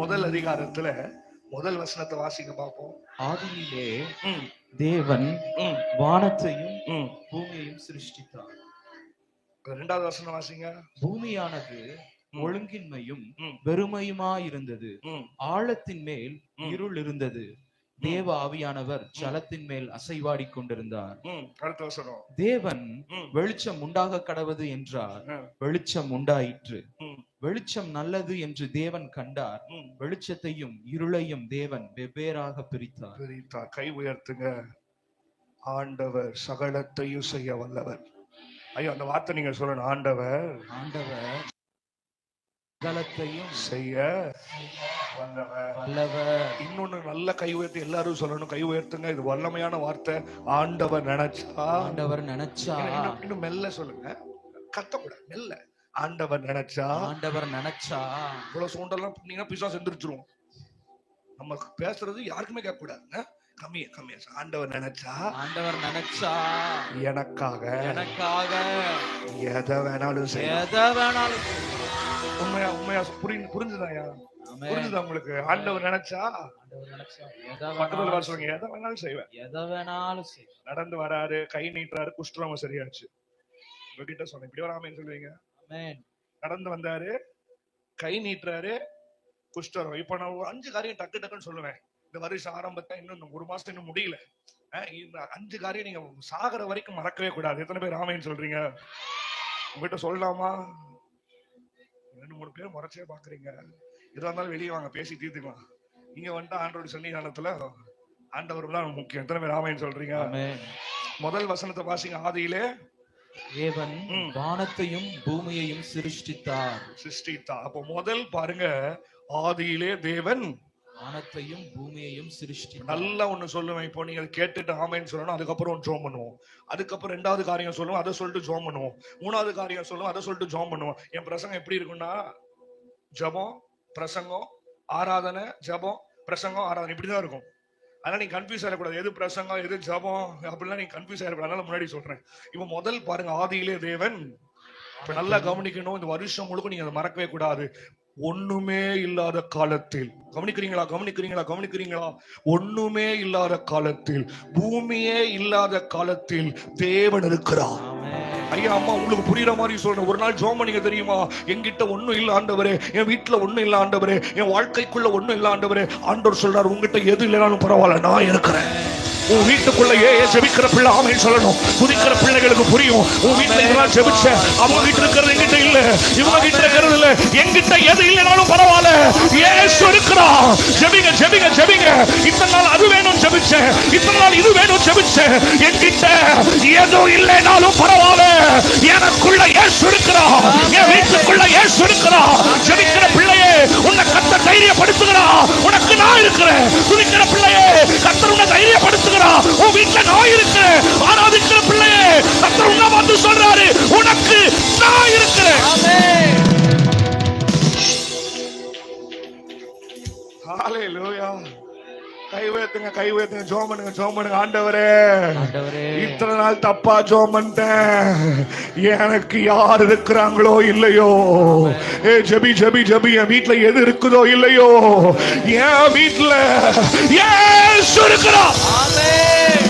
முதல் அதிகாரத்துல முதல் வசனத்தை வாசிக்க பார்ப்போம். ஆதியிலே தேவன் வானத்தையும். பூமியையும் சிருஷ்டித்தார். ரெண்டாவது வசனம் வாசிங்க. பூமியானது. ஒழுங்கின்மையும் ம். வெறுமையுமாயிருந்தது ம், ஆழத்தின் மேல். இருள் இருந்தது. தேவ ஆவியானவர் ஜலத்தின் மேல் அசைவாடிக் கொண்டிருந்தார். ம். அடுத்த வசனம். தேவன் வெளிச்சம் உண்டாக கடவது என்றார். வெளிச்சம் உண்டாயிற்று. வெளிச்சம் நல்லது என்று தேவன் கண்டார். வெளிச்சத்தையும் இருளையும் தேவன் வெவ்வேறாக பிரித்தார். பிரித்தார். கை உயர்த்துங்க. ஆண்டவர் சகலத்தையும் செய்ய வல்லவர். ஐயோ அந்த வார்த்தை நீங்க சொல்லணும். ஆண்டவர் ஆண்டவர் சகலத்தையும் செய்ய வல்லவர். இன்னொன்னு நல்ல கை உயர்த்தி எல்லாரும் சொல்லணும். கை உயர்த்துங்க. இது வல்லமையான வார்த்தை. ஆண்டவர் நினைச்சா. ஆண்டவர் நினைச்சா. இன்னும் இன்னும் மெல்ல சொல்லுங்க. கத்தக்கூடாது. மெல்ல. ஆண்டவர் நினைச்சா? ஆண்டவர் நினைச்சா? இவ்வளவு சவுண்டெல்லாம் பண்ணீங்கன்னா பிசா செஞ்சிருச்சிரும் நம்ம பேசுறது யாருக்குமே கேட்க கூடாதுங்க கம்மியா கம்மியா ஆண்டவர் நினைச்சா? ஆண்டவர் நினைச்சா? எனக்காக. எனக்காக. எதை வேணாலும் எதை வேணாலும் உண்மையா உண்மையா புரிஞ்சு புரிஞ்சுதாயா. புரிஞ்சுதா உங்களுக்கு? ஆண்டவர் நினைச்சா? ஆண்டவர் நினைச்சா எதை பக்கத்துல வர சொல்லுங்க. எதை வேணாலும் செய்வேன். எதை வேணாலும் செய். நடந்து வராரு கை நீட்டுறாரு குஷ்டரோம சரியாச்சு உங்ககிட்ட சொன்னேன். இப்படி வராமன்னு சொல்லுவீங்க? நடந்து வந்தாரு கை நீட்டுறாரு குஷ்டரோம். இப்ப நான் ஒரு அஞ்சு காரியம் டக்கு டக்குன்னு சொல்லுவேன். இந்த வருஷம் ஆரம்பத்தை இன்னும் ஒரு மாசம் இன்னும் முடியல. அஞ்சு காரியம் நீங்க சாகர வரைக்கும் மறக்கவே கூடாது. எத்தனை பேர் ராமைன்னு சொல்றீங்க? உங்ககிட்ட சொல்லலாமா? ரெண்டு மூணு பேர் முறைச்சே பாக்குறீங்க. எதா இருந்தாலும் வெளியே வாங்க பேசி தீர்த்துக்கலாம். நீங்க வந்துட்டு ஆண்டோட சன்னிதானத்துல ஆண்டவர் தான் முக்கியம். எத்தனை பேர் ராமைன்னு சொல்றீங்க. முதல் வசனத்தை வாசிங்க. ஆதியிலே தேவன். வானத்தையும் பூமியையும் சிருஷ்டித்தார். சிருஷ்டித்தா அப்போ முதல் பாருங்க ஆதியிலே தேவன் வானத்தையும் பூமியையும் சிருஷ்டித்தார். நல்லா ஒண்ணு சொல்லுவேன். இப்போ நீங்க கேட்டுட்டு ஆமைன்னு சொல்லணும் அதுக்கப்புறம் ஜோம் பண்ணுவோம். அதுக்கப்புறம் ரெண்டாவது காரியம் சொல்லுவோம் அதை சொல்லிட்டு ஜோம் பண்ணுவோம். மூணாவது காரியம் சொல்லுவோம் அதை சொல்லிட்டு ஜோம் பண்ணுவோம். என் பிரசங்கம் எப்படி இருக்கும்னா ஜபம் பிரசங்கம் ஆராதனை ஜபம் பிரசங்கம் ஆராதனை. இப்படிதான் இருக்கும். அதனால நீங்க கன்ஃபியூஸ் ஆகக்கூடாது எது பிரசங்கம் எது ஜபம் அப்படிலாம் நீங்க கன்ஃபியூஸ் ஆகக்கூடாது அதனால முன்னாடி சொல்றேன். இப்போ முதல் பாருங்க ஆதியிலே தேவன். இப்ப நல்லா கவனிக்கணும் இந்த வருஷம் முழுக்க நீங்க அதை மறக்கவே கூடாது. ஒண்ணுமே இல்லாத காலத்தில். கவனிக்கிறீங்களா கவனிக்கிறீங்களா கவனிக்கிறீங்களா? ஒண்ணுமே இல்லாத காலத்தில் பூமியே இல்லாத காலத்தில் தேவன் இருக்கிறார். ஐயா அம்மா உங்களுக்கு புரியுற மாதிரி சொல்றேன். ஒரு நாள் ஜோம் பண்ணிக்க தெரியுமா? என்கிட்ட ஒண்ணும் இல்லை ஆண்டவரே. என் வீட்டுல ஒண்ணும் இல்லை ஆண்டவரே. என் வாழ்க்கைக்குள்ள ஒண்ணும் இல்லை ஆண்டவரே. ஆண்டவர் சொல்றார் உங்ககிட்ட எது இல்லைனாலும் பரவாயில்ல நான் இருக்கிறேன். உன் வீட்டுக்குள்ளேயே ஜெபிக்கிற பிள்ளை ஆமை சொல்லணும். குதிக்கிற பிள்ளைகளுக்கு புரியும். உன் வீட்டுல இதெல்லாம் ஜெபிச்ச அவங்க கிட்ட இருக்கிறது எங்கிட்ட இல்ல. இவங்க கிட்ட இருக்கிறது இல்ல. என்கிட்ட எது இல்லைனாலும் பரவாயில்ல. ஏசு இருக்கிறான் ஜெபிங்க ஜெபிங்க ஜெபிங்க. இத்தனை நாள் இத்தனை நாள் இது வேணும் ஜெபிச்சேன் என்கிட்ட எதுவும் இல்லைனாலும் பரவாயில்ல. எனக்குள்ள ஏசு இருக்கிறான் என் வீட்டுக்குள்ள ஏசு இருக்கிறான் ஜெபிக்கிற பிள்ளையே உன்னை கத்த தைரியப்படுத்துகிறா. உனக்கு நான் இருக்கிறேன். துணிக்கிற பிள்ளையே கத்தர் உன்னை தைரியப்படுத்துகிறா. உன் வீட்டுல நான் இருக்கிறேன். ஆராதிக்கிற பிள்ளையே கத்தர் உன்னை வந்து சொல்றாரு உனக்கு நான் இருக்கிறேன். ஆமென். கை உயர்த்துங்க கை உயர்த்துங்க ஜோம் பண்ணுங்க ஜோம் பண்ணுங்க ஆண்டவரே. இத்தனை நாள் தப்பா ஜோம் பண்ணிட்டேன் எனக்கு யார் இருக்கிறாங்களோ இல்லையோ. ஏ ஜெபி ஜெபி ஜெபி என் வீட்ல எது இருக்குதோ இல்லையோ. என் வீட்ல ஏசு இருக்கிறான் ஆமென்.